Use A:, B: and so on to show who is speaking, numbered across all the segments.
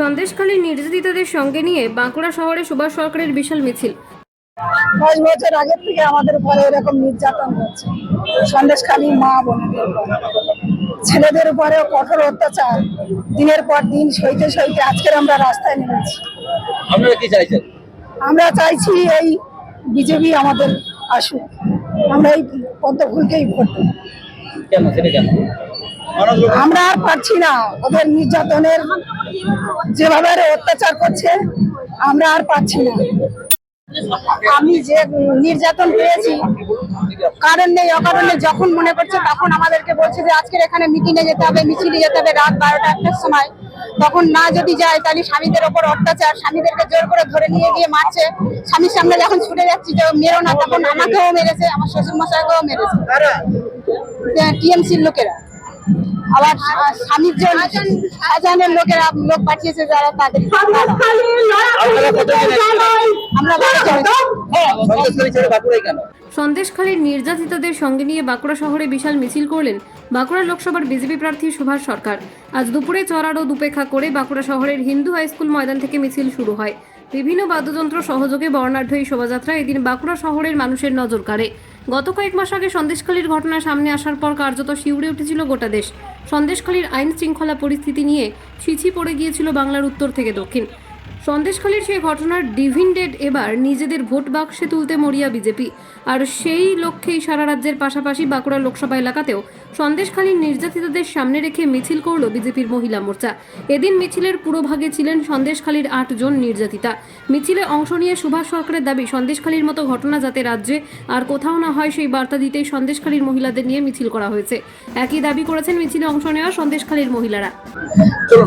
A: সন্দেশখালী নির্যাতিতাদের সঙ্গে নিয়ে বাঁকুড়া শহরে সুভাষ সরকারের বিশাল মিছিল।
B: দশ বছর আগের থেকে আমাদের উপরে এরকম নির্যাতন হচ্ছে। সন্দেশখালী মা বোনদের ছেলেদের উপরে কঠোর অত্যাচার। দিনের পর দিন সইতে সইতে আজকের আমরা রাস্তায় নেমেছি।
C: আপনারা কি চাইছেন
B: আমরা চাইছি এই বিজেপি আমাদের আসুক। আমরা এই পদ্মফুলকেই ভোট দেব।
C: কেন? সেটা কেন
B: আমরা আর পারছি না। ওদের নির্যাতনের যেভাবে অত্যাচার করছে আমরা আর পারছি না। আমি যে নির্যাতন পেয়েছি কারণ নেই অকারণে যখন মনে করছে তখন আমাদেরকে বলছে যে আজকের এখানে মিটিংয়ে যেতে হবে মিছিলে যেতে হবে রাত বারোটা একটার সময়। তখন না যদি যায় তাহলে স্বামীদের ওপর অত্যাচার স্বামীদেরকে জোর করে ধরে নিয়ে গিয়ে মারছে। স্বামীর সামনে যখন ছুটে যাচ্ছি যে মেরো না তখন আমাকেও মেরেছে আমার শ্বশুর মশাইকেও মেরেছে টিএমসির লোকেরা। Thank you. আবার স্বামীর যে শাহজাহানের লোকেরা লোক পাঠিয়েছে যারা তাদের
A: সন্দেশখালীর নির্যাতিতাদের সঙ্গে নিয়ে বাঁকুড়া শহরে বিশাল মিছিল করলেন বাঁকুড়া লোকসভার বিজেপি প্রার্থী সুভাষ সরকার। আজ দুপুরে চড়ার ও দুপেক্ষা করে বাঁকুড়া শহরের হিন্দু হাইস্কুল ময়দান থেকে মিছিল শুরু হয়। বিভিন্ন বাদ্যযন্ত্র সহযোগে বর্ণাঢ্য এই শোভাযাত্রা এদিন বাঁকুড়া শহরের মানুষের নজর কাড়ে। গত কয়েক মাস আগে সন্দেশখালীর ঘটনা সামনে আসার পর কার্যত শিউরে উঠেছিল গোটা দেশ। সন্দেশখালীর আইন শৃঙ্খলা পরিস্থিতি নিয়ে ছিছি পড়ে গিয়েছিল বাংলার উত্তর থেকে দক্ষিণ। সন্দেশখালীর সেই ঘটনার ডিভিন্ডেড এবার নিজেদের ভোট বাক্সে তুলতে মরিয়া বিজেপি। আর সেই লক্ষ্যেই সারা রাজ্যের পাশাপাশি বাঁকুড়া লোকসভা এলাকাতেও সন্দেশখালীর নির্যাতিতদের সামনে রেখে মিছিল করল বিজেপির মহিলা মোর্চা। এদিন মিছিলের পুরোভাগে ছিলেন সন্দেশখালীর আটজন নির্যাতিতা। মিছিলে অংশ নিয়ে সুভাষ সরকারের দাবি, সন্দেশখালীর মতো ঘটনা যাতে রাজ্যে আর কোথাও না হয় সেই বার্তা দিতেই সন্দেশখালীর মহিলাদের নিয়ে মিছিল করা হয়েছে। একই দাবি করেছেন মিছিলে অংশ নেওয়া সন্দেশখালীর মহিলারা।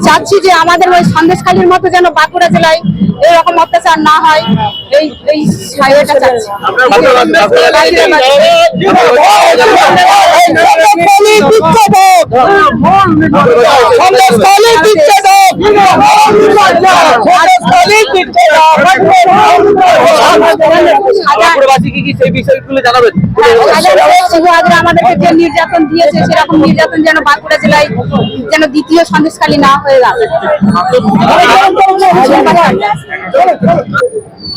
B: চাচ্ছি যে আমাদের ওই সন্দেশখালীর মতো যেন বাঁকুড়া জেলায় এরকম অত্যাচার না হয় এই এই এটা চাচ্ছি।
C: বাঁকুড়াবাসী কি কি সেই বিষয়গুলো জানাবেন?
B: আমাদেরকে যে নির্যাতন দিয়েছে সেরকম নির্যাতন যেন বাঁকুড়া জেলায় যেন দ্বিতীয় সন্দেশখালী না হয়ে গেল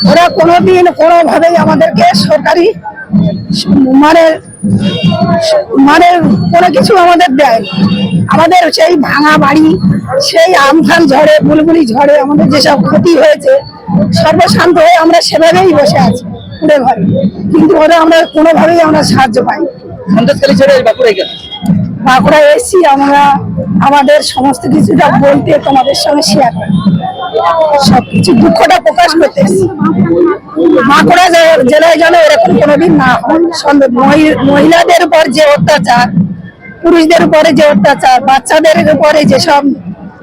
B: ওরা কোনোদিন কোনোভাবেই আমাদেরকে সরকারি মানে মানে কোনো কিছু আমাদের দেয় আমাদের সেই ভাঙা বাড়ি সেই আমফান ঝড়ে বুলবুলি ঝড়ে আমাদের যেসব ক্ষতি হয়েছে সর্বশান্ত হয়ে আমরা সেভাবেই বসে আছি পুরে ঘরে। কিন্তু ওরা আমরা কোনোভাবেই আমরা সাহায্য পাই না।
C: সন্দেশখালী ছেড়ে বাঁকুড়ায়
B: এসেছি আমরা আমাদের সমস্ত কিছুটা বলতে তোমাদের সঙ্গে শেয়ার সবকিছু দুঃখটা প্রকাশ করতে এসেছি বাঁকুড়া জেলায় যেন এরকম কোনোদিন না মহিলাদের উপর যে অত্যাচার, পুরুষদের উপরে যে অত্যাচার, বাচ্চাদের উপরে যেসব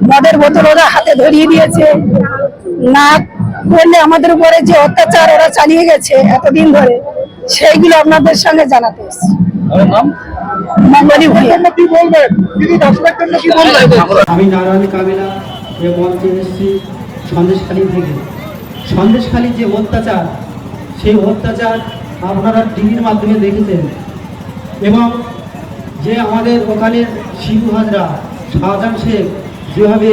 B: মদের বোতল ওরা হাতে ধরিয়ে দিয়েছে, না করলে আমাদের উপরে যে অত্যাচার ওরা চালিয়ে গেছে এতদিন ধরে, সেইগুলো আপনাদের সঙ্গে জানাতে এসেছি।
D: আমি নারায়ণ এসেছি। সন্দেশখালী থেকে। সন্দেশখালীর যে অত্যাচার, সেই অত্যাচার আপনারা টিভির মাধ্যমে দেখেছেন। এবং যে আমাদের ওখানে শিবু হাজরা, শাহজাহান শেখ, যেভাবে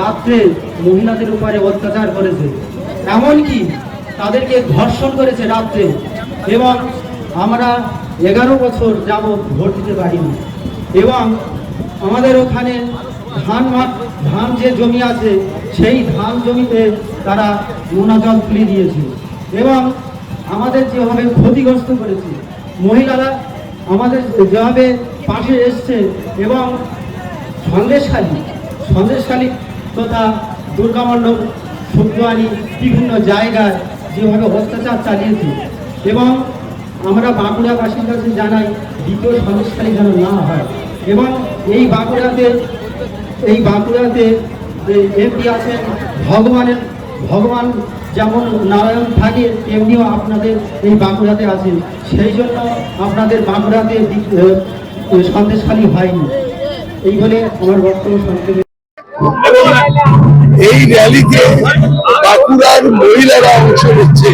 D: রাত্রে মহিলাদের উপরে অত্যাচার করেছে, এমনকি তাদেরকে ধর্ষণ করেছে রাত্রে, এবং আমরা এগারো বছর যাবৎ ভোট দিতে পারিনি। এবং আমাদের ওখানে ধান মাঠ ধান যে জমি আছে, সেই ধান জমিতে তারা নোনা জল তুলে দিয়েছে। এবং আমাদের যেভাবে ক্ষতিগ্রস্ত করেছে, মহিলারা আমাদের যেভাবে পাশে এসছে এবং সন্দেশখালী সন্দেশখালী তথা দুর্গামণ্ডপ সব্দুয়ানি বিভিন্ন জায়গায় যেভাবে অত্যাচার চালিয়েছে এবং আমরা বাঁকুড়াবাসীর কাছে জানাই, দ্বিতীয় সন্দেশখালী যেন না হয়। এবং এই বাঁকুড়াতে এই বাঁকুড়াতে এমপি আছেন ভগবানের, ভগবান যেমন নারায়ণ থাকে, তেমনিও আপনাদের এই বাঁকুড়াতে আছেন। সেই জন্য আপনাদের বাঁকুড়াতে সন্দেশখালী হয়নি। এই বলে আমার বক্তব্য সংক্ষেপে
E: এই র্যালিতে বাঁকুড়ার মহিলারা অংশ নিচ্ছে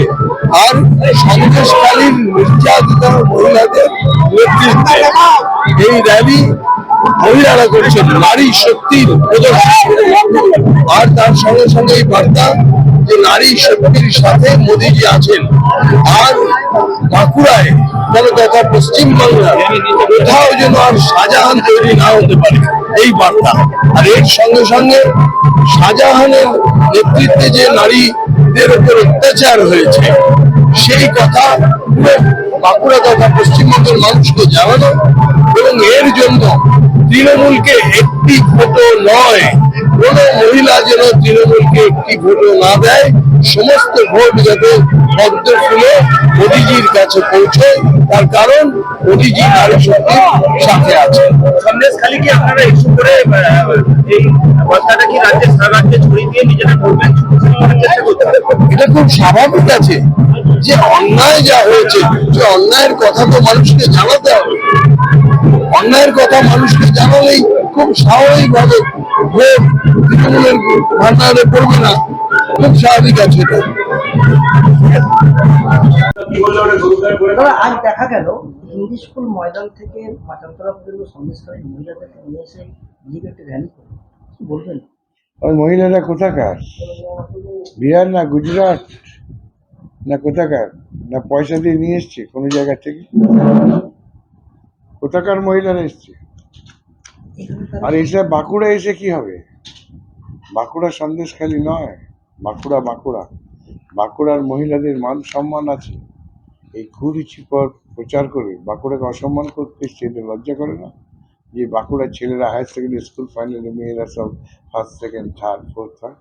E: আর সন্দেশকালীন নির্যাতিত মহিলাদের নেতৃত্বে। এই র্যালি মহিলারা করছেন, নারী শক্তির প্রদর্শন। আর তার সঙ্গে সঙ্গে এই বার্তা যে নারী শক্তির সাথে মোদীজি আছেন। আর বাঁকুড়ায় মানে তথা পশ্চিমবাংলার কোথাও যেন আর শাহজাহান তৈরি না হতে পারে এই বার্তা। আর এর সঙ্গে সঙ্গে শাহজাহানের নেতৃত্বে যে নারীদের উপর অত্যাচার হয়েছে, সেই কথা বাঁকুড়া তথা পশ্চিমবঙ্গের মানুষকে জানানো এবং এর জন্য তৃণমূলকে একটি ভোটও নয়। কোন মহিলা যেন তৃণমূলকে একটি ভোটও না দেয় সমস্ত ভোট যাতে পদ্ম ফুলে মোদিজির কাছে পৌঁছয় তার কারণ মোদিজি নারী শক্তির সাথে আছে
C: সন্দেশ খালি কি আপনারা ইস্যু করে এই বস্তাটা কি রাজ্যের সারা রাজ্যে ছড়িয়ে দিয়ে নিজেরা করবেন?
E: এটা খুব স্বাভাবিক আছে যে অন্যায় যা হয়েছে যে অন্যায়ের কথা তো মানুষকে জানাতে হবে। অন্যায়ের কথা মানুষকে জানালেই খুব স্বাভাবিক ভাবে ভোট তৃণমূলের ভান্ডারে পড়বে না খুব স্বাভাবিক আছে এটা।
F: আজ দেখা গেল হিন্দি স্কুল ময়দান থেকে মাচানতলা পর্যন্ত সন্দেশকারী মহিলাদেরকে নিয়ে এসে বিজেপি একটা র্যালি করে বলবেন?
G: ওই মহিলারা কোথাকার? বিহার না গুজরাট? না কোথাকার? না পয়সা দিয়ে নিয়ে এসছে কোনো জায়গা থেকে? কোথাকার মহিলারা এসছে? আর এসে বাঁকুড়া এসে কি হবে? বাঁকুড়া সন্দেশখালী নয়, বাঁকুড়া বাঁকুড়া। বাঁকুড়ার মহিলাদের মান সম্মান আছে। এই কুরুচি পর প্রচার করে বাঁকুড়াকে অসম্মান করতে এদের লজ্জা করে না? যে বাঁকুড়ার ছেলেরা হায়ার সেকেন্ডারি স্কুল ফাইনালে মেয়েরা সব ফার্স্ট সেকেন্ড থার্ড ফোর্থ হয়।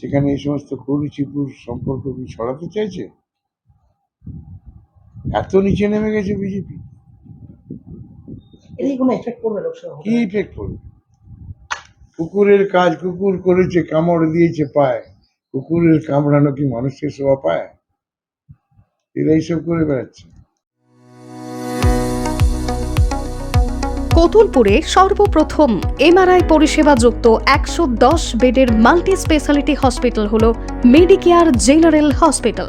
G: সেখানে এই সমস্ত কুরুচিপুর সম্পর্ক কি ছড়াতে চাইছে? এত নিচে নেমে গেছে বিজেপি।
F: এরই কোনো এফেক্ট করবে লোকসভা
G: কি ইফেক্ট কুকুরের কাজ কুকুর করেছে কামড় দিয়েছে পায়। কুকুরের কামড়ানো কি মানুষের শোভা পায়? এরা এইসব করে বেড়াচ্ছে।
H: কতুলপুরে সর্বপ্রথম এমআরআই পরিষেবা যুক্ত একশো দশ বেডের মাল্টি স্পেশালিটি হসপিটাল হল মেডিকেয়ার জেনারেল হসপিটাল।